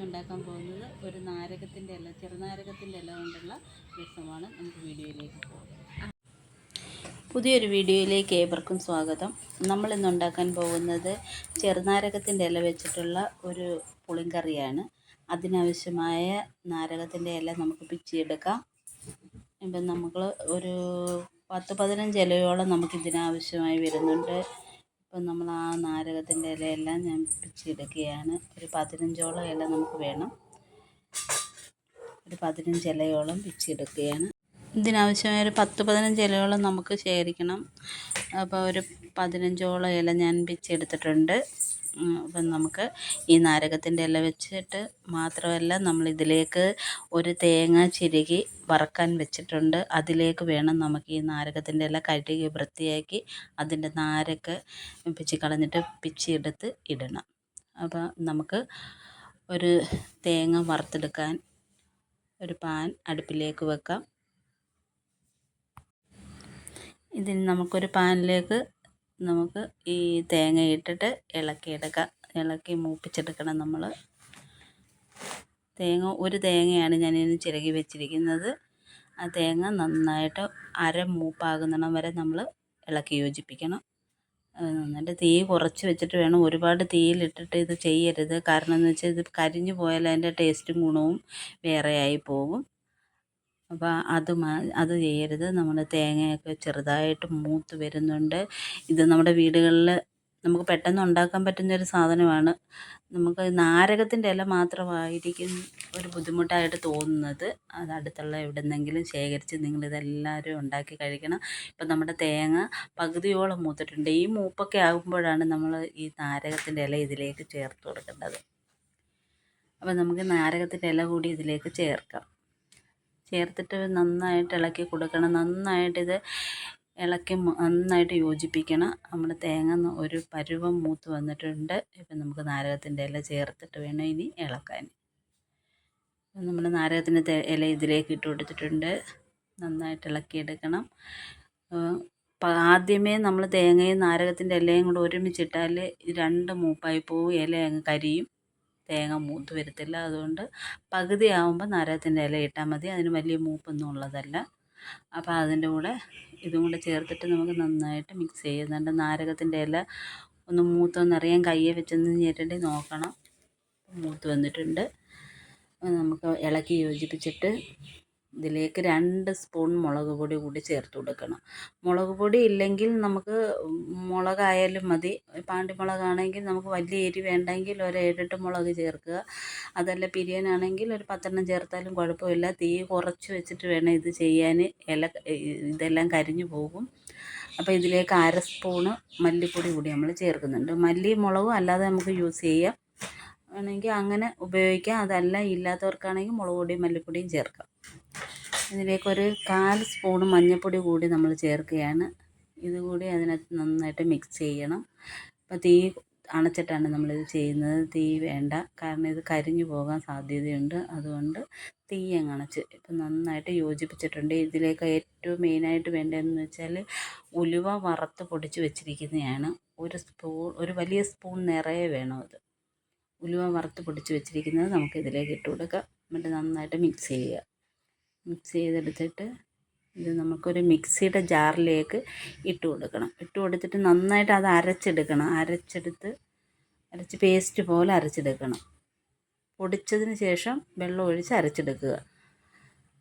ഉണ്ടാക്കാൻ പോകുന്നത് ഒരു നാരകത്തിന്റെ ഇല ചെറുനാരകത്തിന്റെ ഇല കൊണ്ടുള്ള രസമാണ്. നമുക്ക് വീഡിയോയിലേക്ക് പോകാം. പുതിയൊരു വീഡിയോയിലേക്ക് ഏവർക്കും സ്വാഗതം. നമ്മൾ ഇന്ന് ഉണ്ടാക്കാൻ പോകുന്നത് ചെറുനാരകത്തിന്റെ ഇല വെച്ചിട്ടുള്ള ഒരു പുളിങ്കറിയാണ്. അതിനാവശ്യമായ നാരകത്തിന്റെ ഇല നമുക്ക് പിച്ചിയെടുക്കാം. ഇപ്പം നമുക്ക് ഒരു പത്ത് പതിനഞ്ച് ഇലയോളം നമുക്കിതിനാവശ്യമായി വരുന്നുണ്ട്. ഇപ്പം നമ്മൾ ആ നാരകത്തിന്റെ ഇലയെല്ലാം ഞാൻ പിച്ചിയെടുക്കുകയാണ് ഒരു പതിനഞ്ചോളം ഇല നമുക്ക് വേണം. ഒരു പതിനഞ്ച് ഇലയോളം പിച്ചിയെടുക്കുകയാണ് ഇതിനാവശ്യമായ ഒരു പത്ത് പതിനഞ്ച് ഇലയോളം നമുക്ക് ശേഖരിക്കണം. അപ്പോൾ ഒരു പതിനഞ്ചോളം ഇല ഞാൻ പിച്ചെടുത്തിട്ടുണ്ട് അപ്പം നമുക്ക് ഈ നാരകത്തിന്റെ ഇല വെച്ചിട്ട് മാത്രമല്ല നമ്മൾ ഇതിലേക്ക് ഒരു തേങ്ങ ചിരകി വറക്കാൻ വെച്ചിട്ടുണ്ട്. അതിലേക്ക് വേണം നമുക്ക് ഈ നാരകത്തിന്റെ ഇല കഴുകി വൃത്തിയാക്കി അതിന്റെ നാരൊക്കെ പിച്ചി കളഞ്ഞിട്ട് പിച്ചിയെടുത്ത് ഇടണം. അപ്പോൾ നമുക്ക് ഒരു തേങ്ങ വറുത്തെടുക്കാൻ ഒരു പാൻ അടുപ്പിലേക്ക് വെക്കാം. ഇതിന് നമുക്കൊരു പാനിലേക്ക് നമുക്ക് ഈ തേങ്ങ ഇട്ടിട്ട് ഇളക്കിയെടുക്കാം ഇളക്കി മൂപ്പിച്ചെടുക്കണം നമ്മൾ തേങ്ങ ഒരു തേങ്ങയാണ് ഞാനിന്ന് ചിരകി വെച്ചിരിക്കുന്നത്. ആ തേങ്ങ നന്നായിട്ട് അര മൂപ്പാകുന്നിടം വരെ നമ്മൾ ഇളക്കി യോജിപ്പിക്കണം. നന്നായിട്ട് തീ കുറച്ച് വെച്ചിട്ട് വേണം. ഒരുപാട് തീയിലിട്ടിട്ട് ഇത് ചെയ്യരുത്. കാരണം എന്ന് വെച്ചാൽ ഇത് കരിഞ്ഞു പോയാൽ അതിന്റെ ടേസ്റ്റും ഗുണവും വേറെയായി പോകും. അപ്പോൾ അത് അത് ചെയ്യരുത്. നമ്മൾ തേങ്ങയൊക്കെ ചെറുതായിട്ട് മൂത്ത് വരുന്നുണ്ട്. ഇത് നമ്മുടെ വീടുകളിൽ നമുക്ക് പെട്ടെന്ന് ഉണ്ടാക്കാൻ പറ്റുന്ന ഒരു സാധനമാണ്. നമുക്ക് നാരകത്തിന്റെ ഇല മാത്രമായിരിക്കും ഒരു ബുദ്ധിമുട്ടായിട്ട് തോന്നുന്നത്. അത് അടുത്തുള്ള എവിടെന്നെങ്കിലും ശേഖരിച്ച് നിങ്ങളിതെല്ലാവരും ഉണ്ടാക്കി കഴിക്കണം. ഇപ്പം നമ്മുടെ തേങ്ങ പകുതിയോളം മൂത്തിട്ടുണ്ട്. ഈ മൂപ്പൊക്കെ ആകുമ്പോഴാണ് നമ്മൾ ഈ നാരകത്തിന്റെ ഇല ഇതിലേക്ക് ചേർത്ത് കൊടുക്കേണ്ടത്. അപ്പം നമുക്ക് നാരകത്തിന്റെ ഇല കൂടി ഇതിലേക്ക് ചേർക്കാം. ചേർത്തിട്ട് നന്നായിട്ട് ഇളക്കി കൊടുക്കണം. നന്നായിട്ടിത് ഇളക്കി നന്നായിട്ട് യോജിപ്പിക്കണം. നമ്മുടെ തേങ്ങ ഒരു പരുവം മൂത്ത് വന്നിട്ടുണ്ട്. ഇപ്പം നമുക്ക് നാരകത്തിന്റെ ഇല ചേർത്തിട്ട് വേണം ഇനി ഇളക്കാൻ. നമ്മൾ നാരകത്തിന്റെ ഇല ഇതിലേക്ക് ഇട്ട് കൊടുത്തിട്ടുണ്ട്. നന്നായിട്ട് ഇളക്കിയെടുക്കണം. ആദ്യമേ നമ്മൾ തേങ്ങയും നാരകത്തിന്റെ ഇലയും കൂടെ ഒരുമിച്ചിട്ടാൽ രണ്ട് മൂപ്പായി പോവും. ഇല അങ്ങ് കരിയും. തേങ്ങ മൂത്ത് വരത്തില്ല. അതുകൊണ്ട് പകുതി ആകുമ്പോൾ നാരകത്തിന്റെ ഇല ഇട്ടാൽ മതി. അതിന് വലിയ മൂപ്പൊന്നും ഉള്ളതല്ല. അപ്പോൾ അതിന്റെ കൂടെ ഇതും കൂടെ ചേർത്തിട്ട് നമുക്ക് നന്നായിട്ട് മിക്സ് ചെയ്യുന്നുണ്ട്. നാരകത്തിന്റെ ഇല ഒന്ന് മൂത്തോന്നറിയാൻ കയ്യെ വെച്ചൊന്ന് ഞെരണ്ടി നോക്കണം. മൂത്ത് വന്നിട്ടുണ്ട്. നമുക്ക് ഇളക്കി യോജിപ്പിച്ചിട്ട് ഇതിലേക്ക് രണ്ട് സ്പൂൺ മുളക് പൊടി കൂടി ചേർത്ത് കൊടുക്കണം. മുളക് പൊടി ഇല്ലെങ്കിൽ നമുക്ക് മുളകായാലും മതി. പാണ്ടിമുളകാണെങ്കിൽ നമുക്ക് വലിയ എരി വേണ്ടെങ്കിൽ ഒരു ഏഴെട്ട് മുളക് ചേർക്കുക. അതല്ല പിരിയനാണെങ്കിൽ ഒരു പത്തെണ്ണം ചേർത്താലും കുഴപ്പമില്ല. തീ കുറച്ച് വെച്ചിട്ട് വേണം ഇത് ചെയ്യാൻ. ഇല ഇതെല്ലാം കരിഞ്ഞു പോകും. അപ്പോൾ ഇതിലേക്ക് അര സ്പൂണ് മല്ലിപ്പൊടി കൂടി നമ്മൾ ചേർക്കുന്നുണ്ട്. മല്ലി മുളകും അല്ലാതെ നമുക്ക് യൂസ് ചെയ്യാം. വേണമെങ്കിൽ അങ്ങനെ ഉപയോഗിക്കാം. അതല്ല ഇല്ലാത്തവർക്കാണെങ്കിൽ മുളക് പൊടിയും മല്ലിപ്പൊടിയും ചേർക്കാം. ഇതിലേക്കൊരു കാൽ സ്പൂൺ മഞ്ഞൾപ്പൊടി കൂടി നമ്മൾ ചേർക്കുകയാണ്. ഇതുകൂടി അതിനകത്ത് നന്നായിട്ട് മിക്സ് ചെയ്യണം. അപ്പോൾ തീ അണച്ചിട്ടാണ് നമ്മളിത് ചെയ്യുന്നത്. തീ വേണ്ട. കാരണം ഇത് കരിഞ്ഞു പോകാൻ സാധ്യതയുണ്ട്. അതുകൊണ്ട് തീ അങ്ങ് അണച്ച്. ഇപ്പം നന്നായിട്ട് യോജിപ്പിച്ചിട്ടുണ്ട്. ഇതിലേക്ക് ഏറ്റവും മെയിനായിട്ട് വേണ്ടതെന്ന് വെച്ചാൽ ഉലുവ വറുത്ത് പൊടിച്ച് വെച്ചിരിക്കുന്നതാണ്. ഒരു സ്പൂൺ ഒരു വലിയ സ്പൂൺ നിറയെ വേണം അത്. ഉലുവ വറുത്ത് പൊടിച്ച് വെച്ചിരിക്കുന്നത് നമുക്ക് ഇതിലേക്ക് ഇട്ട് കൊടുക്കാം. എന്നിട്ട് നന്നായിട്ട് മിക്സ് ചെയ്യുക. മിക്സ് ചെയ്തെടുത്തിട്ട് ഇത് നമുക്കൊരു മിക്സിയുടെ ജാറിലേക്ക് ഇട്ട് കൊടുക്കണം. ഇട്ട് കൊടുത്തിട്ട് നന്നായിട്ട് അത് അരച്ചെടുക്കണം. അരച്ചെടുത്ത് അരച്ച് പേസ്റ്റ് പോലെ അരച്ചെടുക്കണം. പൊടിച്ചതിന് ശേഷം വെള്ളം ഒഴിച്ച് അരച്ചെടുക്കുക.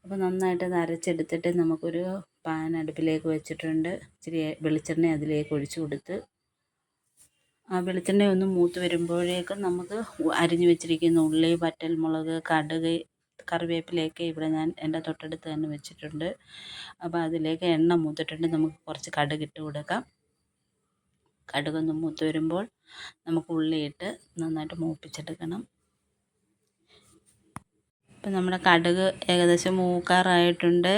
അപ്പോൾ നന്നായിട്ട് അത് അരച്ചെടുത്തിട്ട് നമുക്കൊരു പാൻ അടുപ്പിലേക്ക് വെച്ചിട്ടുണ്ട്. ഇച്ചിരി വെളിച്ചെണ്ണ അതിലേക്ക് ഒഴിച്ചു കൊടുത്ത് ആ വെളിച്ചെണ്ണ ഒന്ന് മൂത്ത് വരുമ്പോഴേക്കും നമുക്ക് അരിഞ്ഞു വെച്ചിരിക്കുന്ന ഉള്ളി വറ്റൽമുളക് കടുക് കറിവേപ്പിലയൊക്കെ ഇവിടെ ഞാൻ എന്റെ തൊട്ടടുത്ത് തന്നെ വെച്ചിട്ടുണ്ട്. അപ്പോൾ അതിലേക്ക് എണ്ണ മൂത്തിട്ടുണ്ട്. നമുക്ക് കുറച്ച് കടുക് ഇട്ട് കൊടുക്കാം. കടുകൊന്ന് മൂത്ത് വരുമ്പോൾ നമുക്ക് ഉള്ളിയിട്ട് നന്നായിട്ട് മൂപ്പിച്ചെടുക്കണം. ഇപ്പം നമ്മുടെ കടുക് ഏകദേശം മൂക്കാറായിട്ടുണ്ട്.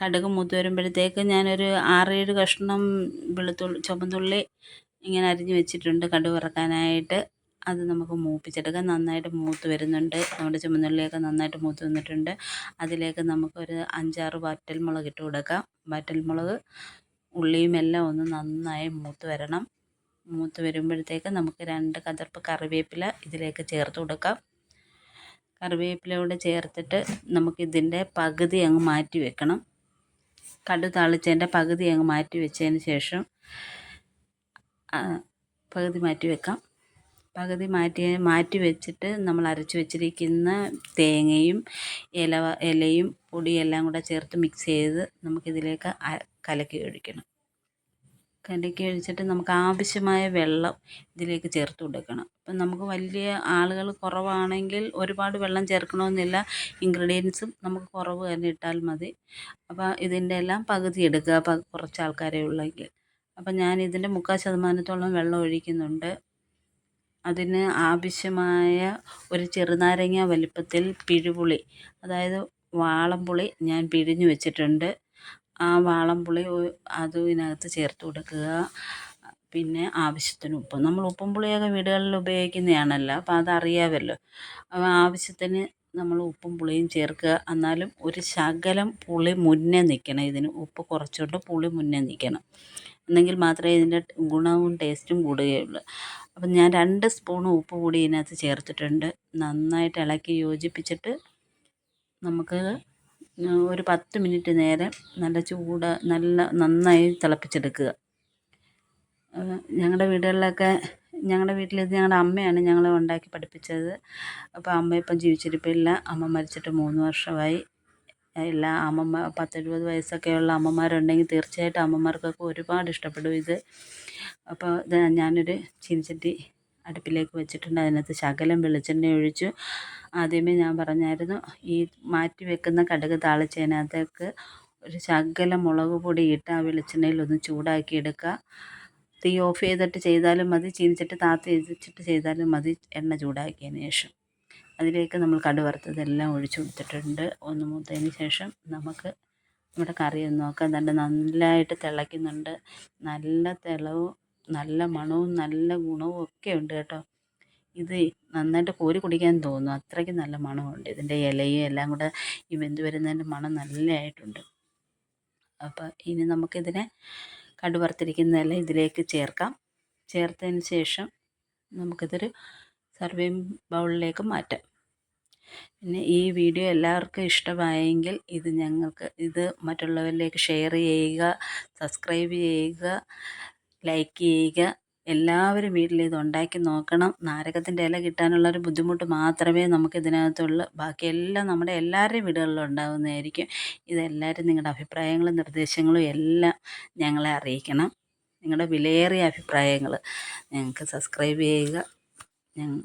കടുക് മൂത്ത് വരുമ്പോഴത്തേക്ക് ഞാനൊരു ആറേഴ് കഷ്ണം വെളുത്തുള്ളി ചുമന്നുള്ളി ഇങ്ങനെ അരിഞ്ഞ് വെച്ചിട്ടുണ്ട് കടുക് വറക്കാനായിട്ട്. അത് നമുക്ക് മൂപ്പിച്ചെടുക്കാം. നന്നായിട്ട് മൂത്ത് വരുന്നുണ്ട്. നമ്മുടെ ചുമന്നുള്ളിയൊക്കെ നന്നായിട്ട് മൂത്ത് വന്നിട്ടുണ്ട്. അതിലേക്ക് നമുക്കൊരു അഞ്ചാറ് വറ്റൽമുളക് ഇട്ട് കൊടുക്കാം. വറ്റൽമുളക് ഉള്ളിയും എല്ലാം ഒന്ന് നന്നായി മൂത്ത് വരണം. മൂത്ത് വരുമ്പോഴത്തേക്ക് നമുക്ക് രണ്ട് കതിർപ്പ് കറിവേപ്പില ഇതിലേക്ക് ചേർത്ത് കൊടുക്കാം. കറിവേപ്പില കൂടെ ചേർത്തിട്ട് നമുക്കിതിന്റെ പകുതി അങ്ങ് മാറ്റി വെക്കണം. കടു താളിച്ചതിന്റെ പകുതി അങ്ങ് മാറ്റി വെച്ചതിന് ശേഷം പകുതി മാറ്റി വെക്കാം. പകുതി മാറ്റി മാറ്റി വെച്ചിട്ട് നമ്മൾ അരച്ച് വെച്ചിരിക്കുന്ന തേങ്ങയും ഇല ഇലയും പൊടിയെല്ലാം കൂടെ ചേർത്ത് മിക്സ് ചെയ്ത് നമുക്കിതിലേക്ക് കലക്കി ഒഴിക്കണം. കലക്കി ഒഴിച്ചിട്ട് നമുക്ക് ആവശ്യമായ വെള്ളം ഇതിലേക്ക് ചേർത്ത് കൊടുക്കണം. അപ്പം നമുക്ക് വലിയ ആളുകൾ കുറവാണെങ്കിൽ ഒരുപാട് വെള്ളം ചേർക്കണമെന്നില്ല. ഇൻഗ്രീഡിയൻസും നമുക്ക് കുറവ് തന്നെ ഇട്ടാൽ മതി. അപ്പോൾ ഇതിന്റെ എല്ലാം പകുതി എടുക്കുക കുറച്ച് ആൾക്കാരെ ഉള്ളെങ്കിൽ. അപ്പം ഞാൻ ഇതിന്റെ മുക്കാൽ ശതമാനത്തോളം വെള്ളം ഒഴിക്കുന്നുണ്ട്. അതിന് ആവശ്യമായ ഒരു ചെറുനാരങ്ങ വലിപ്പത്തിൽ പിഴുപുളി അതായത് വാളൻപുളി ഞാൻ പിഴിഞ്ഞ് വെച്ചിട്ടുണ്ട്. ആ വാളൻപുളി അത് ഇതിനകത്ത് ചേർത്ത് കൊടുക്കുക. പിന്നെ ആവശ്യത്തിന് ഉപ്പ്. നമ്മൾ ഉപ്പും പുളിയൊക്കെ വീടുകളിൽ ഉപയോഗിക്കുന്നതാണല്ലോ അപ്പോൾ അതറിയാമല്ലോ അപ്പോൾ ആവശ്യത്തിന് നമ്മൾ ഉപ്പും പുളിയും ചേർക്കുക. എന്നാലും ഒരു ശകലം പുളി മുന്നേ നിൽക്കണം. ഇതിന് ഉപ്പ് കുറച്ചുകൊണ്ട് പുളി മുന്നേ നിൽക്കണം. എന്നെങ്കിൽ മാത്രമേ ഇതിന്റെ ഗുണവും ടേസ്റ്റും കൂടുകയുള്ളൂ. അപ്പം ഞാൻ രണ്ട് സ്പൂൺ ഉപ്പ് കൂടി ഇതിനകത്ത് ചേർത്തിട്ടുണ്ട്. നന്നായിട്ട് ഇളക്കി യോജിപ്പിച്ചിട്ട് നമുക്ക് ഒരു പത്ത് മിനിറ്റ് നേരം നല്ല ചൂട് നല്ല നന്നായി തിളപ്പിച്ചെടുക്കുക. ഞങ്ങളുടെ വീടുകളിലൊക്കെ ഞങ്ങളുടെ വീട്ടിൽ ഇത് ഞങ്ങളുടെ അമ്മയാണ് ഞങ്ങളെ ഉണ്ടാക്കി പഠിപ്പിച്ചത്. അപ്പോൾ അമ്മ ഇപ്പം ജീവിച്ചിരിപ്പില്ല. അമ്മ മരിച്ചിട്ട് മൂന്ന് വർഷമായി. എല്ലാ അമ്മമ്മ പത്തെഴുപത് വയസ്സൊക്കെയുള്ള അമ്മമാരുണ്ടെങ്കിൽ തീർച്ചയായിട്ടും അമ്മമാർക്കൊക്കെ ഒരുപാട് ഇഷ്ടപ്പെടും ഇത്. അപ്പോൾ ഇത് ഞാനൊരു ചീനിച്ചട്ടി അടുപ്പിലേക്ക് വെച്ചിട്ടുണ്ട്. അതിനകത്ത് ശകലം വെളിച്ചെണ്ണ ഒഴിച്ചു. ആദ്യമേ ഞാൻ പറഞ്ഞായിരുന്നു ഈ മാറ്റി വെക്കുന്ന കടുക് താളിച്ചതിനകത്തേക്ക് ഒരു ശകലം മുളക് പൊടി ഇട്ട് ആ വെളിച്ചെണ്ണയിൽ ഒന്ന് ചൂടാക്കി എടുക്കുക. തീ ഓഫ് ചെയ്തിട്ട് ചെയ്താലും മതി ചീനിച്ചിട്ട് താത്തി വെച്ചിട്ട് ചെയ്താലും മതി എണ്ണ ചൂടാക്കിയതിന് ശേഷം. അതിലേക്ക് നമ്മൾ കടുവറുത്തതെല്ലാം ഒഴിച്ചു കൊടുത്തിട്ടുണ്ട്. ഒന്ന് മൂത്തതിന് ശേഷം നമുക്ക് നമ്മുടെ കറി ഒന്ന് നോക്കാം. നല്ല നല്ലതായിട്ട് തിളയ്ക്കുന്നുണ്ട്. നല്ല തിളവും നല്ല മണവും നല്ല ഗുണവും ഒക്കെ ഉണ്ട് കേട്ടോ. ഇത് നന്നായിട്ട് കോരി കുടിക്കാൻ തോന്നും അത്രയ്ക്ക് നല്ല മണമുണ്ട്. ഇതിന്റെ ഇലയും എല്ലാം കൂടെ ഈ വെന്ത് വരുന്നതിന്റെ മണം നല്ലതായിട്ടുണ്ട് അപ്പോൾ ഇനി നമുക്കിതിനെ കടുവറുത്തിരിക്കുന്നതെല്ലാം ഇതിലേക്ക് ചേർക്കാം. ചേർത്തതിന് ശേഷം നമുക്കിതൊരു സർവിങ് ബൗളിലേക്ക് മാറ്റാം. പിന്നെ ഈ വീഡിയോ എല്ലാവർക്കും ഇഷ്ടമായെങ്കിൽ ഇത് ഞങ്ങൾക്ക് ഇത് മറ്റുള്ളവരിലേക്ക് ഷെയർ ചെയ്യുക സബ്സ്ക്രൈബ് ചെയ്യുക ലൈക്ക് ചെയ്യുക. എല്ലാവരും വീട്ടിൽ ഇത് ഉണ്ടാക്കി നോക്കണം. നാരകത്തിന്റെ ഇല കിട്ടാനുള്ള ഒരു ബുദ്ധിമുട്ട് മാത്രമേ നമുക്ക് ഇതിനകത്തുള്ളൂ. ബാക്കിയെല്ലാം നമ്മുടെ എല്ലാവരുടെയും വീടുകളിലും ഉണ്ടാകുന്നതായിരിക്കും ഇതെല്ലാവരും നിങ്ങളുടെ അഭിപ്രായങ്ങളും നിർദ്ദേശങ്ങളും എല്ലാം ഞങ്ങളെ അറിയിക്കണം. നിങ്ങളുടെ വിലയേറിയ അഭിപ്രായങ്ങൾ ഞങ്ങൾക്ക് സബ്സ്ക്രൈബ് ചെയ്യുക. ഞങ്ങൾ